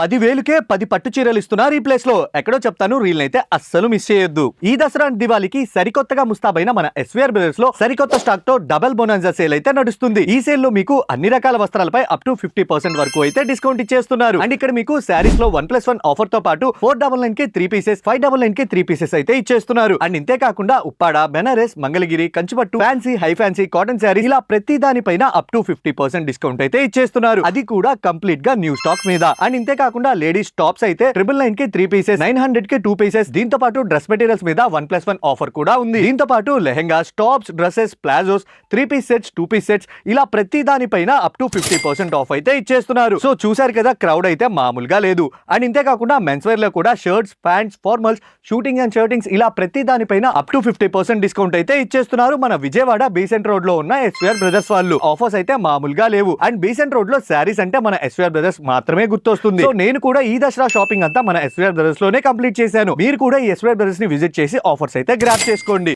పదివేలుకే పది పట్టు చీరలు ఇస్తున్నారు ఈ ప్లేస్లో ఎక్కడో చెప్తాను రీల్ అయితే అస్సలు మిస్ చేయొద్దు. ఈ దసరా దివాళీకి సరికొత్తగా ముస్తాబైన మన ఎస్వీఆర్ బ్రదర్స్లో సరికొత్త స్టాక్తో డబల్ బోనాన్జా సేల్ అయితే నడుస్తుంది. ఈ సేల్లో మీకు అన్ని రకాల వస్త్రాలపై అప్ టు ఫిఫ్టీ పర్సెంట్ వరకు అయితే డిస్కౌంట్ ఇచ్చేస్తున్నారు. అండ్ ఇక్కడ మీకు శారీస్లో వన్ ప్లస్ వన్ ఆఫర్తో పాటు ఫోర్ డబల్ నైన్కి త్రీ పీసెస్ ఫైవ్ డబల్ నైన్కి త్రీ పీసెస్ అయితే ఇచ్చేస్తున్నారు. అండ్ ఇంతే కాకుండా ఉప్పాడ బెనారస్ మంగళగిరి కంచిపట్టు fancy high fancy cotton sari ఇలా ప్రతి దానిపైన up to fifty percent discount అయితే ఇచ్చేస్తున్నారు. అది కూడా కంప్లీట్గా న్యూ స్టాక్ మీద. అండ్ ఇంతే కాకుండా లేడీస్ టాప్స్ అయితే ట్రిపుల్ నైన్కి త్రీ పీసెస్ నైన్ హండ్రెడ్కి టూ పీసెస్. దీంతో పాటు డ్రెస్ మెటీరియల్స్ మీద వన్ ప్లస్ వన్ ఆఫర్ కూడా ఉంది. దీంతో పాటు lehengas tops dresses palazzos three piece sets two piece sets ఇలా ప్రతి దానిపైన up to fifty percent off అయితే ఇచ్చేస్తున్నారు. సో చూసారు కదా క్రౌడ్ అయితే మామూలుగా లేదు. అండ్ ఇంతే కాకుండా మెన్స్ వేర్లో కూడా shirts pants formals shooting and shirtings ఇలా ప్రతి దానిపైన up to fifty percent discount అయితే ఇచ్చేస్తున్నారు మన విజయవాడ బీసెంట్ రోడ్లో ఉన్న ఎస్వీఆర్ బ్రదర్స్ వాళ్ళు. ఆఫర్స్ అయితే మామూలుగా లేవు. అండ్ బీసెంట్ రోడ్లో శారీస్ అంటే మన ఎస్వీఆర్ బ్రదర్స్ మాత్రమే గుర్తొస్తుంది. నేను కూడా ఈ దసరా షాపింగ్ అంతా మన ఎస్వీఆర్ బ్రదర్స్లోనే కంప్లీట్ చేశాను. మీరు కూడా ఈ ఎస్వీఆర్ బ్రదర్స్ని విజిట్ చేసి ఆఫర్స్ అయితే గ్రాప్ చేసుకోండి.